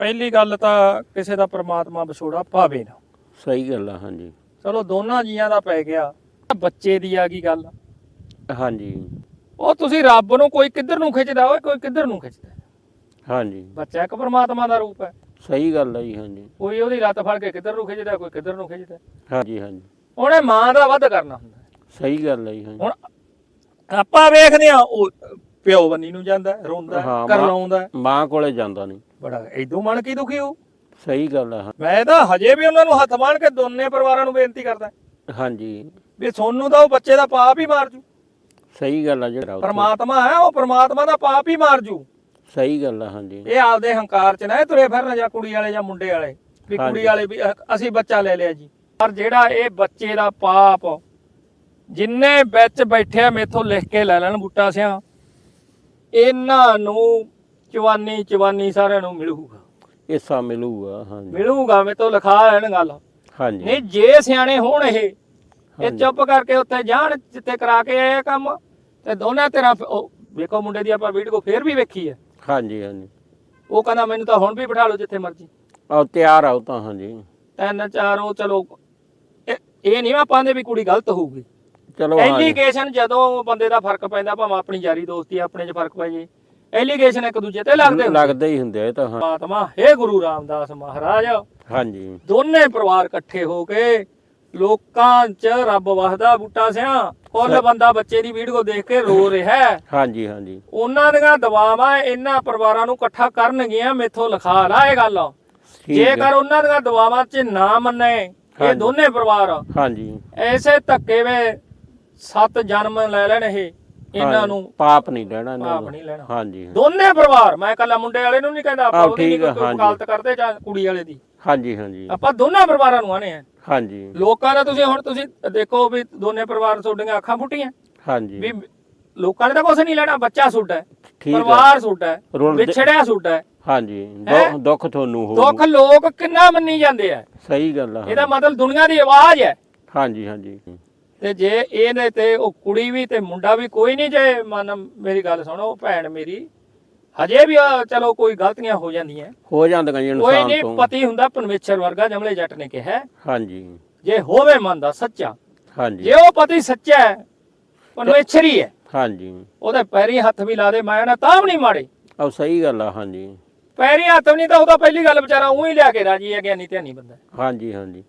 ਪਹਿਲੀ ਗੱਲ ਤਾਂ ਕਿਸੇ ਦਾ ਪ੍ਰਮਾਤਮਾ ਵਿਛੋੜਾ ਪਾਵੇ ਨਾ। ਸਹੀ ਗੱਲ ਆ ਹਾਂਜੀ। ਚਲੋ ਦੋਨਾਂ ਜੀਆਂ ਦਾ ਪੈ ਗਿਆ ਬੱਚੇ ਦੀ ਆ ਗਈ ਗੱਲ। ਹਾਂਜੀ। ਉਹ ਤੁਸੀਂ ਰੱਬ ਨੂੰ ਕੋਈ ਕਿੱਧਰ ਨੂੰ ਖਿੱਚਦਾ ਓਏ ਕੋਈ ਕਿੱਧਰ ਨੂੰ ਖਿੱਚਦਾ? ਹਾਂਜੀ। ਬੱਚਾ ਇੱਕ ਪ੍ਰਮਾਤਮਾ ਦਾ ਰੂਪ ਹੈ। ਸਹੀ ਗੱਲ ਆ ਜੀ ਹਾਂਜੀ। ਕੋਈ ਉਹਦੀ ਲੱਤ ਫੜ ਕੇ ਕਿੱਧਰ ਨੂੰ ਖਿੱਚਦਾ ਕੋਈ ਕਿੱਧਰ ਨੂੰ ਖਿੱਚਦਾ? ਹਾਂਜੀ ਹਾਂਜੀ। ਉਹਨੇ ਮਾਂ ਦਾ ਵੱਧ ਕਰਨਾ ਹੁੰਦਾ। ਸਹੀ ਗੱਲ ਆ ਜੀ ਹਾਂਜੀ। ਹੁਣ ਆਪਾਂ ਵੇਖਦੇ ਆ ਉਹ ਪਿਓ ਬੰਨੀ ਨੂੰ ਜਾਂਦਾ ਰੋਂਦਾ ਹਾਂ, ਕਰ ਲਾਉਂਦਾ। ਮਾਂ ਕੋਲੇ ਜਾਂਦਾ ਨਹੀਂ। ਬੜਾ ਇਦੋਂ ਮਨ ਕੀ ਦੁਖੀ ਹੋ? ਸਹੀ ਗੱਲ ਆ ਮੈਂ ਤਾਂ ਹਜੇ ਵੀ ਉਹਨਾਂ ਨੂੰ ਹੱਥ ਬੰਨ ਕੇ ਦੋਨੇ ਪਰਿਵਾਰਾਂ ਨੂੰ ਬੇਨਤੀ ਕਰਦਾ। ਹਾਂਜੀ। ਵੀ ਸੋਨੂੰ ਤਾਂ ਉਹ ਬੱਚੇ ਦਾ ਪਾਪ ਹੀ ਮਾਰ ਜੂ। ਸਹੀ ਗੱਲ ਆ ਜਿਹੜਾ ਉੱਥੇ- ਪਰਮਾਤਮਾ ਹੈ ਉਹ ਪਰਮਾਤਮਾ ਦਾ ਪਾਪ ਹੀ ਮਾਰ ਜੂ। ਸਹੀ ਗੱਲ ਆ ਹਾਂਜੀ। ਇਹ ਆਪਦੇ ਹੰਕਾਰ ਚ ਨਾ ਇਹ ਤੁਰੇ ਫਿਰਨ ਜਾਂ ਕੁੜੀ ਵਾਲੇ ਜਾਂ ਮੁੰਡੇ ਵਾਲੇ। ਵੀ ਹਾਂਜੀ। ਕੁੜੀ ਵਾਲੇ ਵੀ ਅ- ਅਸੀਂ ਬੱਚਾ ਲੈ ਲਿਆ ਜੀ। ਪਰ ਜਿਹੜਾ ਇਹ ਬੱਚੇ ਦਾ ਪਾਪ ਜਿੰਨੇ ਵਿੱਚ ਬੈਠਿਆ ਮੇਥੋਂ ਲਿਖ ਕੇ ਲੈ ਲੈਣ ਬੂਟਾ ਸਿਆ ਇਹਨਾਂ ਨੂੰ ਚਵਾਨੀ ਚਵਾਨੀ ਸਾਰਿਆਂ ਨੂੰ ਮਿਲੂਗਾ। ਹਿੱਸਾ ਮਿਲੂਗਾ ਹਾਂਜੀ। ਮਿਲੂਗਾ ਮੇਥੋਂ ਲਿਖਾ ਲੈਣ ਗੱਲ। ਹਾਂਜੀ। ਨਹੀਂ ਜੇ ਸਿਆਣੇ ਹੋਣ ਇਹ ਇਹ। ਚੁੱਪ ਕਰਕੇ ਉੱਥੇ ਜਾਣ ਜਿੱਤੇ ਕਰਾ ਕੇ ਆਏ ਕੰਮ ਤੇ ਦੋਨਾਂ ਤੇਰਾ ਵੇਖੋ ਮੁੰਡੇ ਦੀ ਆਪਾਂ ਵੀਡੀਓ ਫੇਰ ਵੀ ਵੇਖੀ ਹੈ। ਹਾਂਜੀ ਹਾਂਜੀ। ਉਹ ਕਹਿੰਦਾ ਮੈਨੂੰ ਤਾਂ ਹੁਣ ਵੀ ਬਿਠਾ ਲਓ ਜਿੱਥੇ ਮਰਜ਼ੀ। ਆ ਤਿਆਰ ਆਉ ਤਾਂ ਹਾਂਜੀ। ਤਿੰਨ ਚਾਰ ਉਹ ਚਲੋ ਇਹ- ਨਹੀਂ ਆਪਾਂ ਦੇ ਵੀ ਕੁੜੀ ਗਲਤ ਹੋਊਗੀ। ਚਲੋ ਐਲੀਗੇਸ਼ਨ ਜਦੋਂ ਬੰਦੇ ਦਾ ਫ਼ਰਕ ਪੈਂਦਾ ਭਾਵੇਂ ਆਪਣੀ ਯਾਰੀ ਦੋਸਤੀ ਆਪਣੇ 'ਚ ਫ਼ਰਕ ਪੈ ਜੇ। ਐਲੀਗੇਸ਼ਨ ਇੱਕ ਦੂਜੇ ਤੇ ਲੱਗਦੇ ਹੁੰਦੇ ਲੱਗਦੇ ਹੀ ਹੁੰਦੇ ਆ ਇਹ ਤਾਂ ਹਾਂ। ਪਰਮਾਤਮਾ ਹੇ ਗੁਰੂ ਰਾਮਦਾਸ ਮਹਾਰਾਜ। ਹਾਂਜੀ। ਦੋਨੇ ਪਰਿਵਾਰ ਇਕੱਠੇ ਹੋ ਕੇ ਲੋਕਾਂ 'ਚ ਰੱਬ ਵਸਦਾ ਬੂਟਾ ਸਿਆ। ਫੁੱਲ ਬੰਦਾ ਬੱਚੇ ਦੀ ਵੀਡੀਓ ਦੇਖ ਕੇ ਰੋ ਰਿਹਾ ਹੈ। ਹਾਂਜੀ ਹਾਂਜੀ। ਉਹਨਾਂ ਦੀਆਂ ਦਵਾਵਾਂ ਇਹਨਾਂ ਪਰਿਵਾਰਾਂ ਨੂੰ ਇਕੱਠਾ ਕਰਨਗੀਆਂ ਮੇਥੋਂ ਲਿਖਾ ਲਾ ਇਹ ਗੱਲ। ਠੀਕ ਹੈ। ਜੇਕਰ ਉਹਨਾਂ ਦੀਆਂ ਦਵਾਵਾਂ 'ਚ ਨਾ ਮੰਨੇ ਇਹ ਹਾਂਜੀ। ਦੋਨੇ ਪਰਿਵਾਰ। ਹਾਂਜੀ। ਐਸੇ ਧੱਕੇ ਵੇ ਸੱਤ ਜਨਮ ਲੈ ਲੈਣ ਇਹ। ਇਹਨਾਂ। ਨੂੰ ਪਾਪ ਨਹੀਂ ਲੈਣਾ ਇਹਨਾਂ ਪਾਪ। ਨਹੀਂ ਲੈਣਾ। ਹਾਂਜੀ। ਦੋਨੇ ਪਰਿਵਾਰ ਮੈਂ ਕੱਲਾ ਮੁੰਡੇ ਵਾਲੇ ਨੂੰ ਨਹੀਂ ਕਹਿੰਦਾ ਆਪਾਂ ਆਹੋ, ਉਹਦੀ ਨਹੀਂ ਠੀਕ ਆ, ਕੋਈ ਹਾਂਜੀ। ਵਕਾਲਤ ਕਰਦੇ ਜਾਂ ਕੁੜੀ ਵਾਲੇ ਦੀ। ਹਾਂਜੀ ਹਾਂਜੀ। ਆਪਾਂ ਦੋਨਾਂ ਪਰਿਵਾਰਾਂ ਨੂੰ ਆਣੇ ਆ। ਹਾਂਜੀ। ਲੋਕਾਂ ਦਾ ਤੁਸੀਂ ਹੁਣ ਤੁਸੀਂ ਦੇਖੋ ਵੀ ਦੋਨੇ ਪਰਿਵਾਰ ਤੁਹਾਡੀਆਂ ਅੱਖਾਂ ਫੁੱਟੀਆਂ ਹਾਂਜੀ। ਵੀ ਲੋਕਾਂ ਨੇ ਤਾਂ ਕੁਝ ਨਹੀਂ ਲੈਣਾ ਬੱਚਾ ਸੁੱਡਾ ਹੈ ਠੀਕ ਆ। ਪਰਿਵਾਰ ਸੁੱਡਾ ਹੈ ਰੁਲਦੇ- ਵਿਛੜਿਆ ਸੁੱਡਾ ਹੈ। ਹਾਂਜੀ ਹੈਂ? ਦੁੱਖ- ਤੁਹਾਨੂੰ ਦੁੱਖ ਲੋਕ ਕਿੰਨਾ ਮੰਨੀ ਜਾਂਦੇ ਆ। ਸਹੀ ਗੱਲ ਆ ਇਹਦਾ ਮਤਲਬ ਦੁਨੀਆ ਦੀ ਆਵਾਜ਼ ਹੈ। ਹਾਂਜੀ ਹਾਂਜੀ। ਤੇ ਜੇ ਇਹਨੇ ਤੇ ਉਹ ਕੁੜੀ ਵੀ ਤੇ ਮੁੰਡਾ ਵੀ ਕੋਈ ਨਹੀਂ ਜੇ ਮਨ ਮੇਰੀ ਗੱਲ ਸੁਣੋ ਭੈਣ ਮੇਰੀ ਹਜੇ ਵੀ ਚਲੋ ਕੋਈ ਗਲਤੀਆਂ ਹੋ ਜਾਂਦੀਆਂ। ਹੋ ਜਾਂਦੀਆਂ ਜੀ ਕੋਈ ਇਨਸਾਨ ਨਹੀਂ ਤੋਂ। ਪਤੀ ਹੁੰਦਾ ਪਰਮੇਸ਼ਰ ਵਰਗਾ ਜਮਲੇ ਜੱਟ ਨੇ ਕਿਹਾ। ਹਾਂਜੀ। ਜੇ ਹੋਵੇ ਮਨ ਦਾ ਸੱਚਾ ਹਾਂਜੀ। ਜੇ ਉਹ ਪਤੀ ਸੱਚਾ ਹੈ ਪਰਮੇਸ਼ਰ ਹੀ ਹੈ। ਹਾਂਜੀ। ਉਹਦੇ ਪੈਰੀ ਹੱਥ ਵੀ ਲਾ ਦੇ ਮੈਂ ਨਾ ਤਾਂ ਵੀ ਨਹੀਂ ਮਾੜੇ ਉਹ ਸਹੀ ਗੱਲ ਆ ਹਾਂਜੀ। ਪੈਰੀ ਹੱਥ ਵੀ ਨਹੀਂ ਤਾਂ ਉਹਦਾ ਪਹਿਲੀ ਗੱਲ ਵਿਚਾਰਾ ਉਹੀ ਲਿਆ ਕੇ ਰਾਜੀ ਹੈ ਗਿਆਨੀ ਧਿਆਨੀ ਬੰਦਾ। ਹਾਂਜੀ ਹਾਂਜੀ।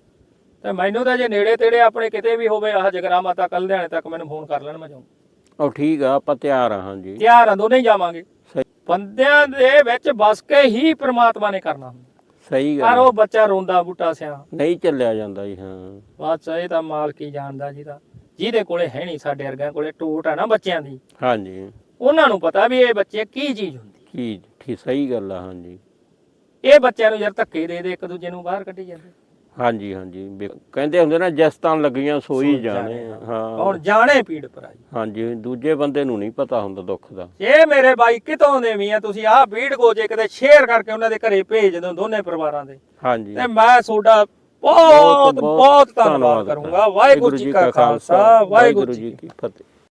ਤੇ ਮੈਨੂੰ ਤਾਂ ਜੇ ਨੇੜੇ ਤੇੜੇ ਆਪਣੇ ਕਿਤੇ ਵੀ ਹੋਵੇ ਆਹ ਜਗਰਾ ਮਾਤਾ ਕਲਧਿਆਣੇ ਤੱਕ ਮੈਨੂੰ ਫੋਨ ਕਰ ਲੈਣ ਮੈਂ ਜਾਊਂ। ਉਹ ਠੀਕ ਆ ਆਪਾਂ ਤਿਆਰ ਆ ਹਾਂਜੀ। ਤਿਆਰ ਆ ਦੋਨੇ ਹੀ ਜਾਵਾਂਗੇ। ਸਹੀ। ਬੰਦਿਆਂ ਦੇ ਵਿੱਚ ਵਸ ਕੇ ਹੀ ਪ੍ਰਮਾਤਮਾ ਨੇ ਕਰਨਾ। ਹੁੰਦਾ ਸਹੀ ਪਰ ਗੱਲ ਉਹ ਬੱਚਾ ਰੋਂਦਾ ਬੂਟਾ ਸਿਆ। ਨਹੀਂ ਚੱਲਿਆ ਜਾਂਦਾ ਜੀ ਹਾਂ। ਬਾਦਸ਼ਾਹ ਇਹ ਤਾਂ ਮਾਲਕ ਹੀ ਜਾਣਦਾ ਜਿਹਦਾ ਜਿਹਦੇ ਕੋਲੇ ਹੈ ਨਹੀਂ ਸਾਡੇ ਵਰਗਿਆਂ ਕੋਲੇ ਟੋਟ ਆ ਨਾ ਬੱਚਿਆਂ ਦੀ। ਹਾਂਜੀ। ਉਹਨਾਂ ਨੂੰ ਪਤਾ ਵੀ ਇਹ ਬੱਚੇ ਕੀ ਚੀਜ਼ ਹੁੰਦੀ। ਕੀ ਠੀਕ ਸਹੀ ਗੱਲ ਆ ਹਾਂਜੀ। ਇਹ ਬੱਚਿਆਂ ਨੂੰ ਯਾਰ ਧੱਕੇ ਦੇ ਦੇ ਇੱਕ ਦੂਜੇ ਨੂੰ ਬਾਹਰ ਕੱਢੀ ਜਾਂਦੇ। ਹਾਂਜੀ ਹਾਂਜੀ। ਕਹਿੰਦੇ ਹੁੰਦੇ ਨਾ ਜਿਸ ਤਾਂ ਲੱਗੀਆਂ ਸੋਈ ਸੋਈ ਜਾਣੇ ਜਾਣੇ, ਹਾਂ। ਹੁਣ ਜਾਣੇ ਪੀੜ ਪਰਾਈ ਹਾਂਜੀ ਦੂਜੇ ਬੰਦੇ ਨੂੰ ਨਹੀਂ ਪਤਾ ਹੁੰਦਾ ਦੁੱਖ ਦਾ। ਇਹ ਮੇਰੇ ਬਾਈ ਕਿਤੋਂ ਦੇ ਵੀ ਆ ਤੁਸੀਂ ਆਹ ਵੀਡੀਓ ਜੇ ਕਿਤੇ ਸ਼ੇਅਰ ਕਰਕੇ ਉਹਨਾਂ ਦੇ ਘਰੇ ਭੇਜ ਦਿਓ ਦੋਨੇ ਪਰਿਵਾਰਾਂ ਦੇ। ਹਾਂਜੀ। ਤੇ ਮੈਂ ਤੁਹਾਡਾ ਬਹੁਤ ਬਹੁਤ- ਧੰਨਵਾਦ ਕਰੂੰਗਾ। ਵਾਹਿਗੁਰੂ ਜੀ ਕਾ ਖਾਲਸਾ। ਵਾਹਿਗੁਰੂ ਜੀ ਕੀ ਕੀ ਫਤਿਹ।